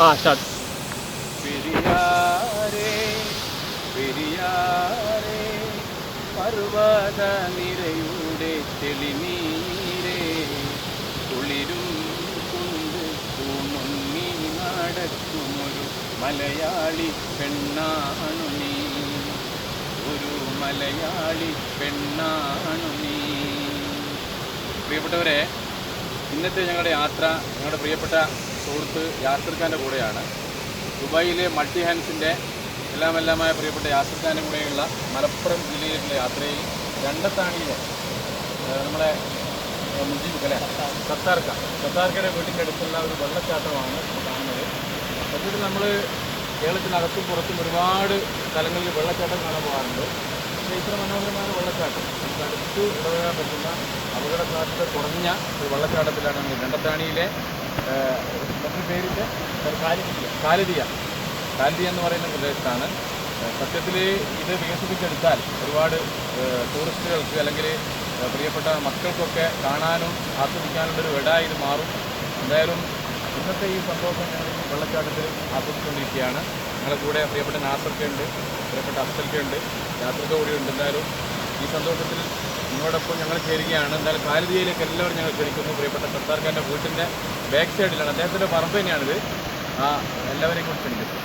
ആ തെളിനീരേ കുളിരും നടക്കുമൊരു മലയാളി പെണ്ണാണു നീ. ഒരു മലയാളി പെണ്ണാണു നീ. പ്രിയപ്പെട്ടവരെ ഇന്നത്തെ ഞങ്ങളുടെ യാത്ര ഞങ്ങളുടെ പ്രിയപ്പെട്ട സുഹൃത്ത് യാസർഖാന്റെ കൂടെയാണ്. ദുബായിലെ മൾട്ടി ഹാൻസിന്റെ എല്ലാം എല്ലാമായ പ്രിയപ്പെട്ട യാസർഖാന്റെ കൂടെയുള്ള മലപ്പുറം ജില്ലയിലേക്കുള്ള യാത്രയിൽ രണ്ടത്താണിയിലെ ഏഹ് നമ്മളെ സത്താർക്ക സത്താർക്കയുടെ വീട്ടിന്റെ അടുത്തുള്ള ഒരു വെള്ളച്ചാട്ടമാണ് കാണുന്നത്. സത്യത്തിൽ നമ്മൾ കേരളത്തിനകത്തും പുറത്തും ഒരുപാട് സ്ഥലങ്ങളിൽ വെള്ളച്ചാട്ടം കാണാൻ പോകാറുണ്ട്. പക്ഷേ ഇത്ര മനോഹരമായ വെള്ളച്ചാട്ടം നമുക്ക് അടുത്ത് ഇടപെടാൻ പറ്റുന്ന അപകട സാധ്യത കുറഞ്ഞ ഒരു വെള്ളച്ചാട്ടത്തിലാണ് നമ്മൾ രണ്ടത്താണിയിലെ ഏഹ്, മറ്റൊരു പേരിന്റെ കാലിദിയ കാലിദിയ എന്ന് പറയുന്ന പ്രദേശത്താണ്. സത്യത്തിൽ ഇത് വികസിപ്പിച്ചെടുത്താൽ ഒരുപാട് ടൂറിസ്റ്റുകൾക്ക് അല്ലെങ്കിൽ പ്രിയപ്പെട്ട മക്കൾക്കൊക്കെ കാണാനും ആസ്വദിക്കാനുള്ളൊരു ഇടായി ഇത് മാറും. എന്തായാലും ഇന്നത്തെ ഈ സന്തോഷം ഞങ്ങൾ വെള്ളച്ചാട്ടത്തിൽ ആസ്വദിച്ചുകൊണ്ടിരിക്കുകയാണ്. ഞങ്ങളുടെ കൂടെ പ്രിയപ്പെട്ട നാസർക്കുണ്ട് പ്രിയപ്പെട്ട അഫ്സൽക്ക ഉണ്ട് യാത്രയ്ക്ക് കൂടി ഉണ്ട് എന്തായാലും ഈ സന്തോഷത്തിൽ നിങ്ങളോടൊപ്പം ഞങ്ങൾ ചേരുകയാണ്. എന്തായാലും കാലിതിയിലേക്ക് എല്ലാവരും ഞങ്ങൾ ക്ഷണിക്കുന്നു. പ്രിയപ്പെട്ട സർക്കാർക്കാരന്റെ വീട്ടിന്റെ ബാക്ക് സൈഡിലാണ് അദ്ദേഹത്തിന്റെ പറമ്പ് തന്നെയാണിത്. എല്ലാവരെയും കൂടി ക്ഷണിക്കുന്നു.